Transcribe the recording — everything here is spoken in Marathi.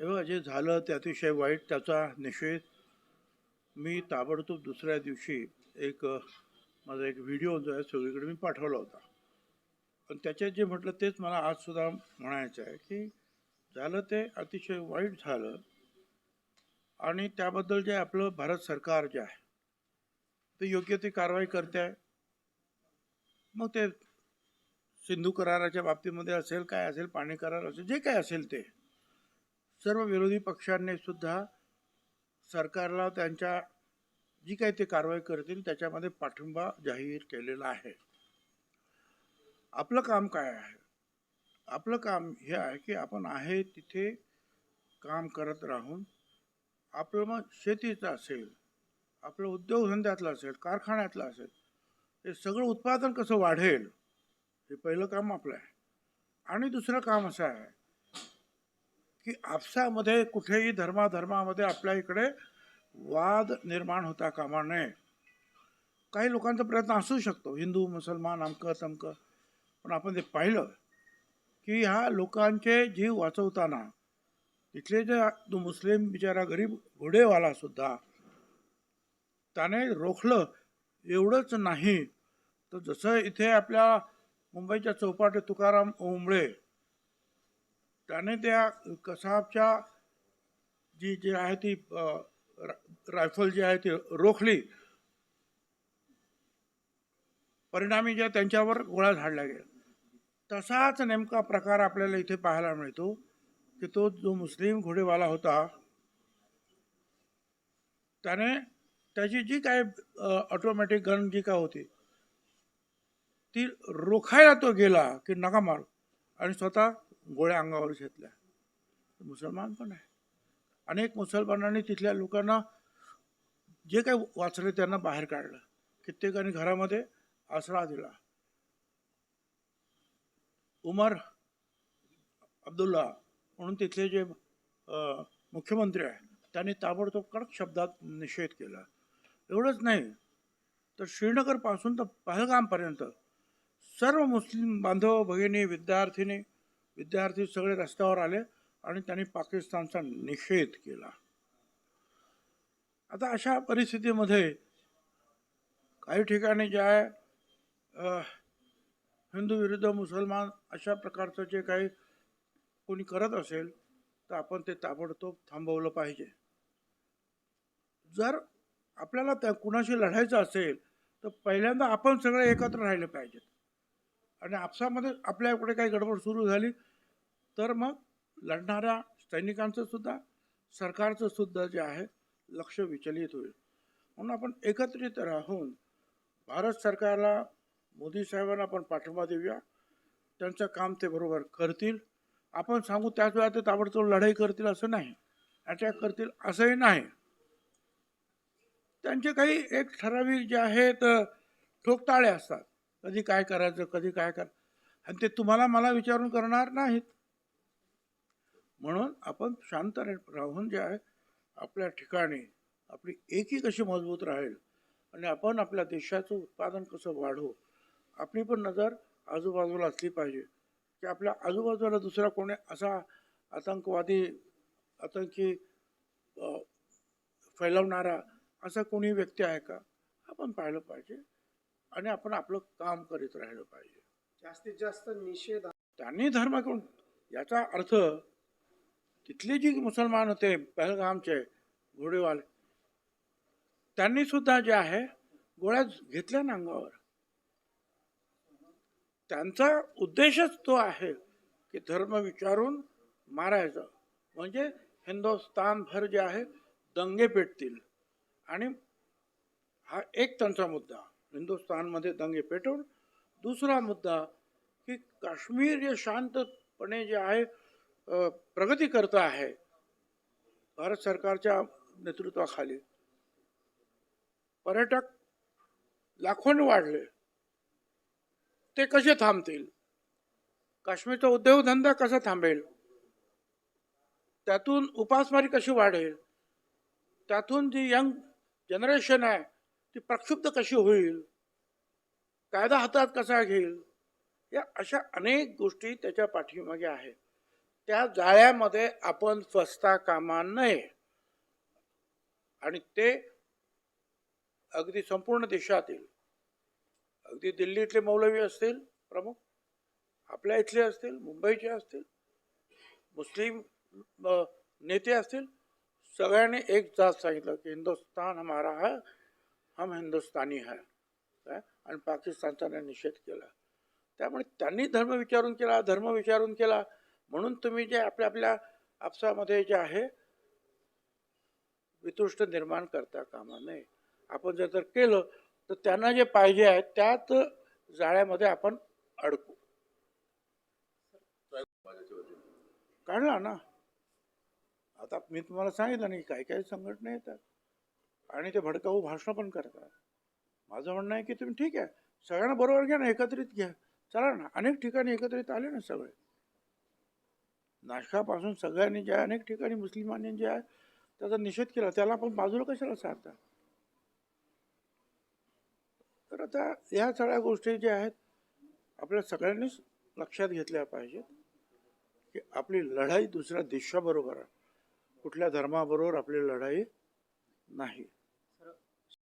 तेव्हा जे झालं ते अतिशय वाईट त्याचा निषेध. मी ताबडतोब दुसऱ्या दिवशी एक माझा एक व्हिडिओ जो आहे सगळीकडे मी पाठवला होता. पण त्याच्यात जे म्हटलं तेच मला आजसुद्धा म्हणायचं आहे की झालं ते अतिशय वाईट झालं आणि त्याबद्दल जे आपलं भारत सरकार जे आहे ते योग्य ती कारवाई करते आहे मग ते सिंधू कराराच्या बाबतीमध्ये असेल काय असेल पाणी करार असेल जे काय असेल ते. सर्व विरोधी पक्षांनी सुद्धा सरकारला त्यांच्या जी काही ते कारवाई करतील त्याच्यामध्ये पाठिंबा जाहीर केलेला आहे. आपलं काम काय आहे? आपलं काम हे आहे की आपण आहे तिथे काम करत राहून आपलं मग शेतीचं असेल आपलं उद्योगधंद्यातलं असेल कारखान्यातलं असेल हे सगळं उत्पादन कसं वाढेल हे पहिलं काम आपलं आहे. आणि दुसरं काम असं आहे की आपसामध्ये कुठेही धर्माधर्मामध्ये आपल्या इकडे वाद निर्माण होता कामा नये. काही लोकांचा प्रयत्न असू शकतो. हिंदू मुसलमान अमकं तमकं. पण आपण ते पाहिलं की ह्या लोकांचे जीव वाचवताना तिथले जे तो मुस्लिम बिचारा गरीब घोडेवाला सुद्धा त्याने रोखलं एवढंच नाही. तर जसं इथे आपल्या मुंबईच्या चौपाटी तुकाराम ओंबळे त्याने त्या कसाबच्या जी जी आहे ती रायफल जी आहे ती रोखली. परिणामी ज्या त्यांच्यावर गोळ्या झाडल्या गेल्या. तसाच नेमका प्रकार आपल्याला इथे पाहायला मिळतो की तो जो मुस्लिम घोडेवाला होता त्याने त्याची जी काय ऑटोमॅटिक गन जी काय होती ती रोखायला तो गेला की नका मारू. आणि स्वतः गोळ्या अंगावर घेतल्या. मुसलमान पण आहे. अनेक मुसलमानांनी तिथल्या लोकांना जे काही वाचले त्यांना बाहेर काढलं. कित्येकाने घरामध्ये आसरा दिला. उमर अब्दुल्ला म्हणून तिथले जे मुख्यमंत्री आहे त्यांनी ताबडतोब कडक शब्दात निषेध केला. एवढंच नाही तर श्रीनगरपासून तर पहलगामपर्यंत सर्व मुस्लिम बांधव भगिनी विद्यार्थिनी विद्यार्थी सगळे रस्त्यावर आले आणि त्यांनी पाकिस्तानचा निषेध केला. आता अशा परिस्थितीमध्ये काही ठिकाणी जे आहे हिंदू विरुद्ध मुसलमान अशा प्रकारचं जे काही कोणी करत असेल तर आपण ते ताबडतोब थांबवलं पाहिजे. जर आपल्याला त्या कुणाशी लढायचं असेल तर पहिल्यांदा आपण सगळे एकत्र राहिले पाहिजेत. आणि आपसामध्ये आपल्याकडे काही गडबड सुरू झाली तर मग लढणाऱ्या सैनिकांचं सुद्धा सरकारचं सुद्धा जे आहे लक्ष विचलित होईल. म्हणून आपण एकत्रित राहून भारत सरकारला मोदी साहेबांना आपण पाठिंबा देऊया. त्यांचं काम ते बरोबर करतील. आपण सांगू त्याच वेळा ते ताबडतोब लढाई करतील असं नाही. अटॅक करतील असंही नाही. त्यांचे काही एक ठराविक जे आहेत ठोकताळे असतात. कधी काय करायचं कधी काय कर आणि ते तुम्हाला मला विचारून करणार नाहीत. म्हणून आपण शांत राहून जे आहे आपल्या ठिकाणी आपली एकी कशी मजबूत राहील आणि आपण आपल्या देशाचं उत्पादन कसं वाढवू आपली पण नजर आजूबाजूला असली पाहिजे. की आपल्या आजूबाजूला दुसरा कोणी असा आतंकवादी आतंकी फैलवणारा असा कोणी व्यक्ती आहे का? आपण पाहिलं पाहिजे आणि आपण आपलं काम करीत राहिलं पाहिजे. जास्तीत जास्त निषेध त्यांनी धर्म कोण याचा अर्थ तिथले जे मुसलमान होते पहलगामचे घोडेवाले त्यांनी सुद्धा जे आहे गोळ्या घेतल्या ना अंगावर त्यांचा उद्देशच तो आहे की धर्म विचारून मारायचं. म्हणजे हिंदुस्थानभर जे आहे दंगे पेटतील. आणि हा एक त्यांचा मुद्दा हिंदुस्थानमध्ये दंगे पेटवून दुसरा मुद्दा की काश्मीर जे शांतपणे जे आहे प्रगती करत आहे. भारत सरकारच्या नेतृत्वाखाली पर्यटक लाखोंनी वाढले. ते कसे थांबतील? काश्मीरचा उद्योगधंदा कसा थांबेल? त्यातून उपासमारी कशी वाढेल? त्यातून जी यंग जनरेशन आहे ती प्रक्षुब्ध कशी होईल? कायदा हातात कसा घेईल? या अशा अनेक गोष्टी त्याच्या पाठीमागे आहेत. त्या जाळ्यामध्ये आपण फसता कामा नये. आणि ते अगदी संपूर्ण देशातील अगदी दिल्लीतले मौलवी असतील प्रमुख आपल्या इथले असतील मुंबईचे असतील मुस्लिम नेते असतील सगळ्यांनी एक जात सांगितलं की हिंदुस्तान हमारा है हम हिंदुस्तानी है. काय? आणि पाकिस्तानचा निषेध केला. त्यामुळे त्यांनी धर्म विचारून केला धर्म विचारून केला म्हणून तुम्ही जे आपल्या आपल्या आपसामध्ये जे आहे वितुष्ट निर्माण करता कामा नये. आपण जर तर केलं तर त्यांना जे पाहिजे आहे त्यात जाळ्यामध्ये आपण अडकू. काढला ना? आता मी तुम्हाला सांगितलं नाही काही काही संघटना येतात. आणि ते भडकाऊ भाषण पण करतात. माझं म्हणणं आहे की तुम्ही ठीक आहे सगळ्यांना बरोबर घ्या ना एकत्रित घ्या. चला ना अनेक ठिकाणी एकत्रित आले ना सगळे. नाशकापासून सगळ्यांनी ज्या अनेक ठिकाणी मुस्लिमांनी जे आहे त्याचा निषेध केला त्याला आपण बाजूला कशाला साधता तर आता ह्या सगळ्या गोष्टी ज्या आहेत आपल्या सगळ्यांनीच लक्षात घेतल्या पाहिजेत की आपली लढाई दुसऱ्या देशाबरोबर कुठल्या धर्माबरोबर आपली लढाई नाही.